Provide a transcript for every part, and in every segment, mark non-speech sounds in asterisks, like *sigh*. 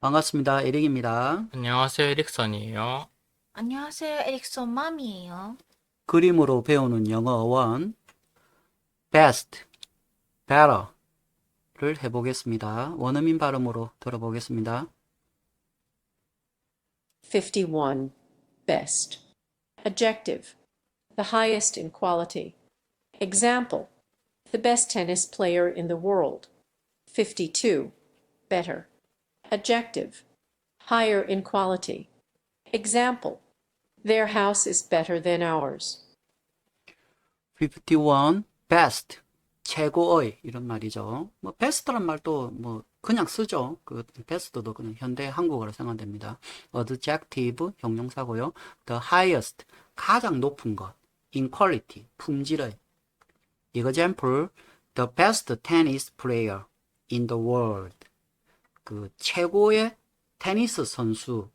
반갑습니다. 에릭입니다. 안녕하세요, 에릭선이에요. 안녕하세요. 에릭son 맘이에요. 그림으로 배우는 영어 원 best, better를 해보겠습니다. 원어민 발음으로 들어보겠습니다. 51. Best. Adjective. The highest in quality. Example. The best tennis player in the world. 52. Better. Adjective. Higher in quality. Example. Their house is better than ours. 51 best 최고의 이런 말이죠. 뭐 best란 말도 뭐 그냥 쓰죠. 그 best도 그냥 현대 한국어로 생각됩니다. adjective 형용사고요. the highest 가장 높은 것 in quality 품질의 example the best tennis player in the world 그 최고의 테니스 선수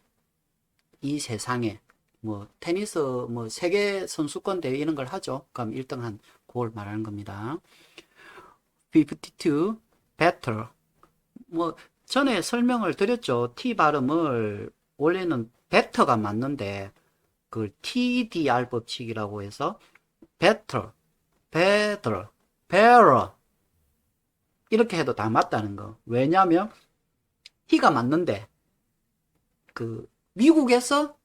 이 세상에 뭐 테니스 뭐 세계 선수권 대회 이런 걸 하죠. 그럼 1등 한 그걸 말하는 겁니다. 52 better 뭐 전에 설명을 드렸죠. T 발음을 원래는 better가 맞는데 그걸 TDR 법칙이라고 해서 better, better, better 이렇게 해도 다 맞다는 거. 왜냐면 T가 맞는데 그 미국에서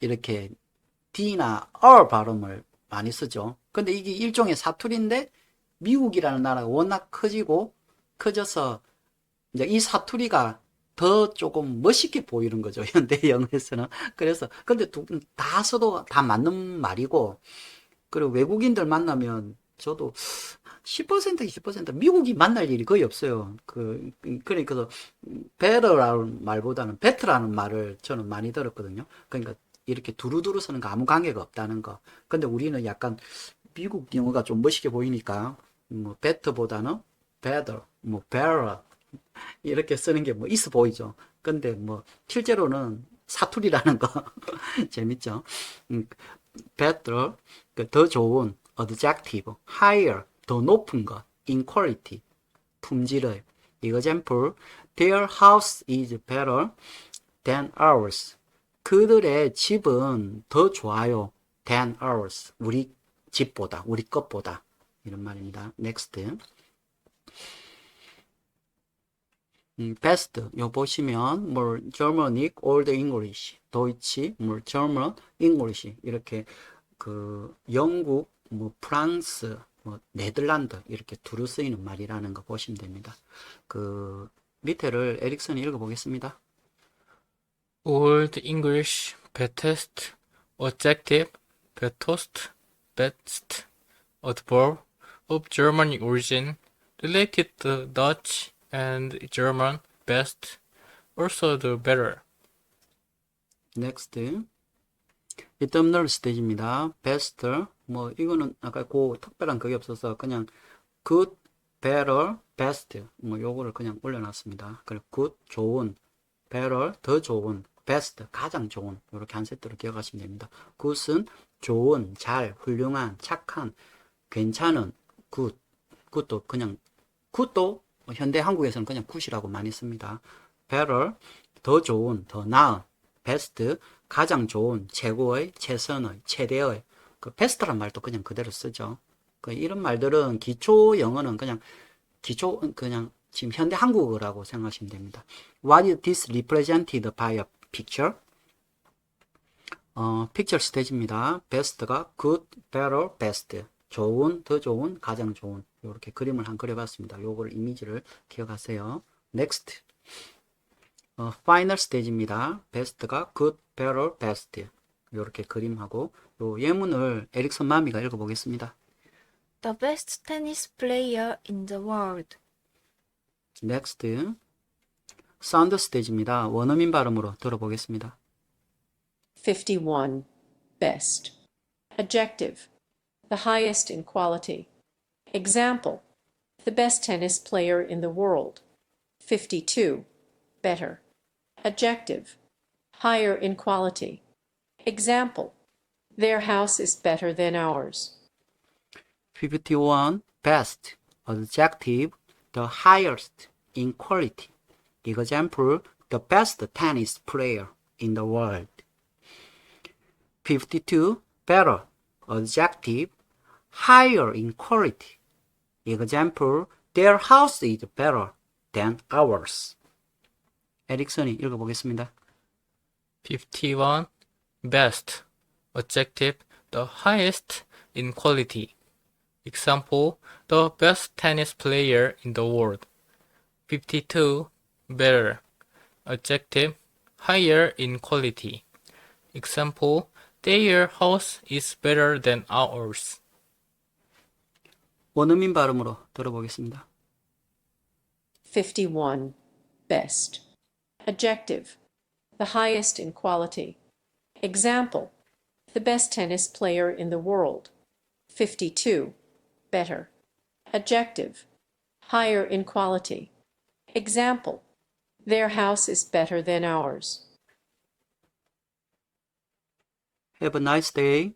이렇게 D나 R 발음을 많이 쓰죠. 근데 이게 일종의 사투리인데 미국이라는 나라가 워낙 커지고 커져서 이제 이 사투리가 더 조금 멋있게 보이는 거죠. *laughs* 현대 영어에서는. 그래서 근데 두, 다 써도 다 맞는 말이고 그리고 외국인들 만나면 저도 10% 20% 미국이 만날 일이 거의 없어요. 그 그러니까 better라는 말보다는 better라는 말을 저는 많이 들었거든요. 그러니까 이렇게 두루두루 쓰는 거 아무 관계가 없다는 거. 근데 우리는 약간 미국 영어가 좀 멋있게 보이니까 뭐 better보다는 better, 뭐 better 이렇게 쓰는 게 뭐 있어 보이죠. 근데 뭐 실제로는 사투리라는 거 *laughs* 재밌죠. 음, better 그더 좋은 adjective, higher 더 높은 것, in quality 품질의 example their house is better than ours 그들의 집은 더 좋아요 than ours 우리 집보다 우리 것보다 이런 말입니다. next 음, best 요 보시면 뭐 Germanic, Old English, 도이치, 뭐 German, English 이렇게 그 영국, 뭐 프랑스, 뭐 네덜란드 이렇게 두루 쓰이는 말이라는 거 보시면 됩니다. 그 밑에를 에릭슨이 읽어보겠습니다. Old English, bettest, adjective, bettest, best, adverb of German origin, related to Dutch and German, best, also the better. next 이텀널 스테이지입니다. best 뭐 이거는 아까 그 특별한 그게 없어서 그냥 good, better, best 뭐 요거를 그냥 올려놨습니다. 그리고 good 좋은, better 더 좋은, best 가장 좋은 이렇게 한 세트로 기억하시면 됩니다. good은 좋은, 잘, 훌륭한, 착한, 괜찮은 good, good도 그냥 good도 현대 한국에서는 그냥 good이라고 많이 씁니다. better 더 좋은, 더 나은, best 가장 좋은, 최고의, 최선의, 최대의 그 베스트란 말도 그냥 그대로 쓰죠. 그 이런 말들은 기초 영어는 그냥 기초 그냥 지금 현대 한국어라고 생각하시면 됩니다. What is this represented by a picture? 어, 픽처 스테이지입니다. best가 good, better, best. 좋은, 더 좋은, 가장 좋은. 이렇게 그림을 한 그려봤습니다. 요거를 이미지를 기억하세요. next. 어, final 스테이지입니다. best가 good, better, best. 이렇게 그림하고 요 예문을 에릭슨 마미가 읽어보겠습니다. The best tennis player in the world. next. 사운드 스테이지입니다. 원어민 발음으로 들어보겠습니다. 51. Best. Adjective. The highest in quality. Example. The best tennis player in the world. 52. Better. Adjective. Higher in quality. Example. Their house is better than ours. 51. best. adjective. the highest in quality. example. the best tennis player in the world. 52. Better, adjective, higher in quality. Example, their house is better than ours. 에릭슨이 읽어보겠습니다. 51. Best. Adjective. The highest in quality. Example. The best tennis player in the world. 52. Better. Adjective. Higher in quality. Example. Their house is better than ours. 원어민 발음으로 들어보겠습니다. 51. Best. Adjective. The highest in quality. Example. The best tennis player in the world. 52. Better. Adjective. Higher in quality. Example. Their house is better than ours. Have a nice day.